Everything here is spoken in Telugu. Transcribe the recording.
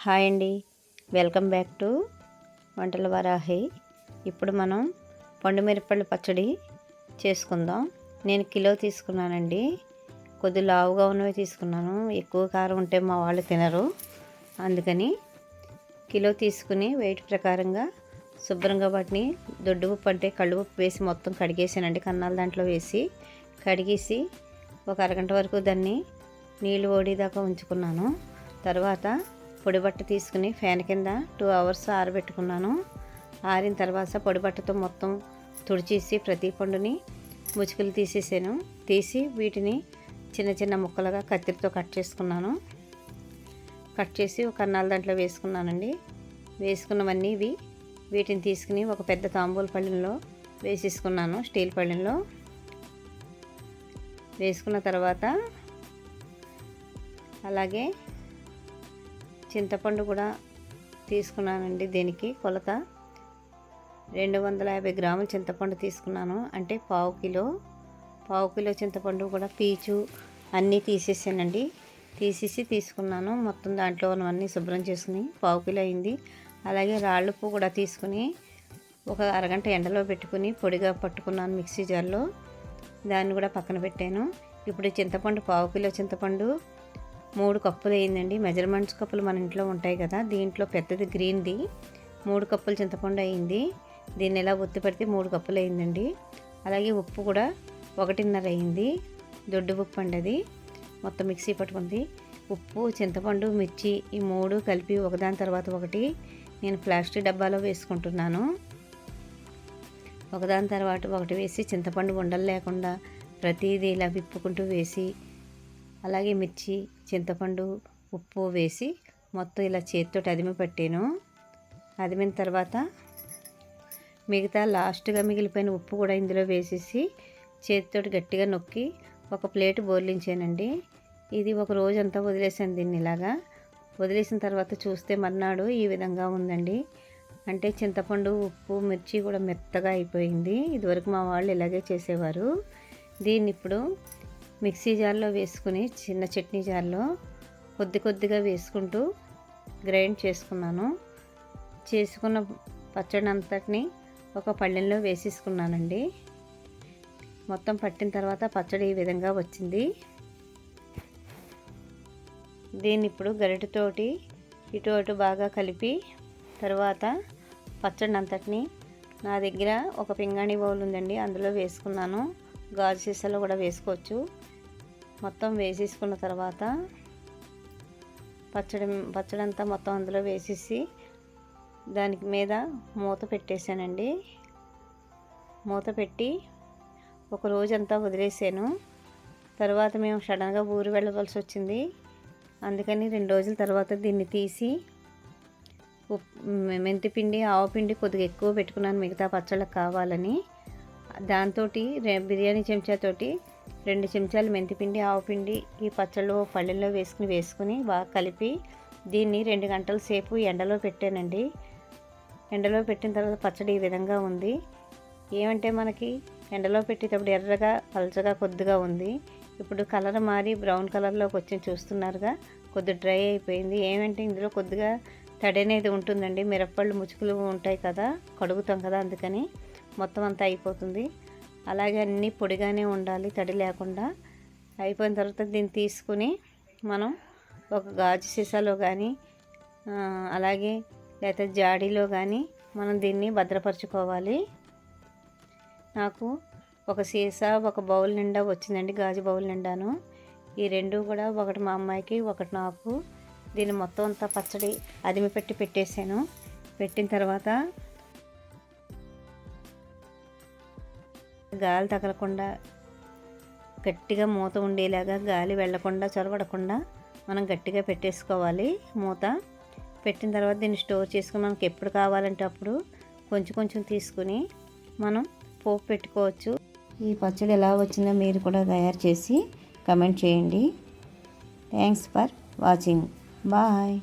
హాయ్ అండి. వెల్కమ్ బ్యాక్ టు వంటల వారాహి. ఇప్పుడు మనం పండు మిరపళ్ళు పచ్చడి చేసుకుందాం. నేను కిలో తీసుకున్నానండి. కొద్ది లావుగా ఉన్నవి తీసుకున్నాను. ఎక్కువ కారం ఉంటే మా వాళ్ళు తినరు. అందుకని కిలో తీసుకుని వెయిట్ ప్రకారంగా శుభ్రంగా వాటిని దొడ్డు ఉప్పు అంటే కళ్ళు ఉప్పు వేసి మొత్తం కడిగేసానండి. కన్నాల దాంట్లో వేసి కడిగేసి ఒక అరగంట వరకు దాన్ని నీళ్ళు ఓడేదాకా ఉంచుకున్నాను. తర్వాత పొడి బట్ట తీసుకుని ఫ్యాన్ కింద టూ అవర్స్ ఆరబెట్టుకున్నాను. ఆరిన తర్వాత పొడి బట్టతో మొత్తం తుడిచేసి ప్రతి పండుని ముచుకులు తీసేసాను. తీసి వీటిని చిన్న చిన్న ముక్కలుగా కత్తిరితో కట్ చేసుకున్నాను. కట్ చేసి ఒక అన్నాల దాంట్లో వేసుకున్నానండి. వేసుకున్నవన్నీ ఇవి. వీటిని తీసుకుని ఒక పెద్ద తాంబూల పళ్ళెంలో వేసేసుకున్నాను స్టీల్ పళ్ళెంలో. వేసుకున్న తర్వాత అలాగే చింతపండు కూడా తీసుకున్నానండి దీనికి కొలత. రెండు వందల యాభై గ్రాముల చింతపండు తీసుకున్నాను. అంటే పావు కిలో పావు కిలో చింతపండు కూడా పీచు అన్నీ తీసేసానండి. తీసేసి తీసుకున్నాను. మొత్తం దాంట్లో ఉన్నవన్నీ శుభ్రం చేసుకుని పావు కిలో అయింది. అలాగే రాళ్ళుప్పు కూడా తీసుకుని ఒక అరగంట ఎండలో పెట్టుకుని పొడిగా పట్టుకున్నాను మిక్సీ జార్లో. దాన్ని కూడా పక్కన పెట్టాను. ఇప్పుడు చింతపండు పావు కిలో చింతపండు మూడు కప్పులు అయిందండి. మెజర్మెంట్స్ కప్పులు మన ఇంట్లో ఉంటాయి కదా దీంట్లో పెద్దది గ్రీన్ది. మూడు కప్పులు చింతపండు అయింది. దీన్ని ఎలా ఒత్తి పెడితే మూడు కప్పులు అయిందండి. అలాగే ఉప్పు కూడా ఒకటిన్నర అయింది. దొడ్డు ఉప్పు అండి అది. మొత్తం మిక్సీ పట్టుకుంది. ఉప్పు చింతపండు మిర్చి ఈ మూడు కలిపి ఒకదాని తర్వాత ఒకటి నేను ప్లాస్టిక్ డబ్బాలో వేసుకుంటున్నాను. ఒకదాని తర్వాత ఒకటి వేసి చింతపండు ఉండలు లేకుండా ప్రతిదీ ఇలా విప్పుకుంటూ వేసి అలాగే మిర్చి చింతపండు ఉప్పు వేసి మొత్తం ఇలా చేతితో అదిమి పెట్టాను. అదిమిన తర్వాత మిగతా లాస్ట్గా మిగిలిపోయిన ఉప్పు కూడా ఇందులో వేసేసి చేతితో గట్టిగా నొక్కి ఒక ప్లేట్ బోర్లించానండి. ఇది ఒక రోజంతా వదిలేసాను దీన్ని ఇలాగా. వదిలేసిన తర్వాత చూస్తే మర్నాడు ఈ విధంగా ఉందండి. అంటే చింతపండు ఉప్పు మిర్చి కూడా మెత్తగా అయిపోయింది. ఇదివరకు మా వాళ్ళు ఇలాగే చేసేవారు. దీన్ని ఇప్పుడు మిక్సీ జార్లో వేసుకుని చిన్న చట్నీ జార్లో కొద్ది కొద్దిగా వేసుకుంటూ గ్రైండ్ చేసుకున్నాను. చేసుకున్న పచ్చడి అంతటిని ఒక పళ్ళెంలో వేసేసుకున్నానండి. మొత్తం పట్టిన తర్వాత పచ్చడి ఈ విధంగా వచ్చింది. దీన్ని ఇప్పుడు గరిటెతోటి ఇటు అటు బాగా కలిపి తర్వాత పచ్చడి అంతటిని నా దగ్గర ఒక పింగాణి బౌల్ ఉందండి అందులో వేసుకున్నాను. గాజు సీసాలో కూడా వేసుకోవచ్చు. మొత్తం వేసేసుకున్న తర్వాత పచ్చడి పచ్చడి అంతా మొత్తం అందులో వేసేసి దానికి మీద మూత పెట్టేశానండి. మూత పెట్టి ఒక రోజంతా వదిలేసాను. తర్వాత మేము సడన్గా ఊరు వెళ్ళవలసి వచ్చింది. అందుకని రెండు రోజుల తర్వాత దీన్ని తీసి మెంతిపిండి ఆవపిండి కొద్దిగా ఎక్కువ పెట్టుకున్నాను. మిగతా పచ్చళ్ళకి కావాలని. దాంతో బిర్యానీ చెంచాతోటి రెండు చెంచాలు మెంతిపిండి ఆవపిండి ఈ పచ్చళ్ళు పళ్ళెల్లో వేసుకుని వేసుకుని బాగా కలిపి దీన్ని రెండు గంటల సేపు ఎండలో పెట్టానండి. ఎండలో పెట్టిన తర్వాత పచ్చడి ఈ విధంగా ఉంది. ఏమంటే మనకి ఎండలో పెట్టేటప్పుడు ఎర్రగా పలచగా కొద్దిగా ఉంది. ఇప్పుడు కలర్ మారి బ్రౌన్ కలర్లోకి వచ్చి చూస్తున్నారుగా కొద్ది డ్రై అయిపోయింది. ఏమంటే ఇందులో కొద్దిగా తడి అనేది ఉంటుందండి. మిరప్పళ్ళు ముచ్చుకులు ఉంటాయి కదా కడుగుతాం కదా అందుకని మొత్తం అంతా అయిపోతుంది. అలాగే అన్నీ పొడిగానే ఉండాలి తడి లేకుండా. అయిపోయిన తర్వాత దీన్ని తీసుకుని మనం ఒక గాజు సీసాలో కానీ అలాగే లేకపోతే జాడీలో కానీ మనం దీన్ని భద్రపరచుకోవాలి. నాకు ఒక సీసా ఒక బౌల్ నిండా వచ్చిందండి గాజు బౌల్ నిండాను. ఈ రెండు కూడా ఒకటి మా అమ్మాయికి ఒకటి నాకు. దీన్ని మొత్తం అంతా పచ్చడి అదిమి పెట్టి పెట్టేశాను. పెట్టిన తర్వాత గాలి తగలకుండా గట్టిగా మూత ఉండేలాగా గాలి వెళ్ళకుండా చొరబడకుండా మనం గట్టిగా పెట్టేసుకోవాలి మూత. పెట్టిన తర్వాత దీన్ని స్టోర్ చేసుకుని మనకి ఎప్పుడు కావాలంటే అప్పుడు కొంచెం కొంచెం తీసుకుని మనం పోపు పెట్టుకోవచ్చు. ఈ పచ్చడి ఎలా వచ్చిందో మీరు కూడా తయారు చేసి కమెంట్ చేయండి. Thanks for watching bye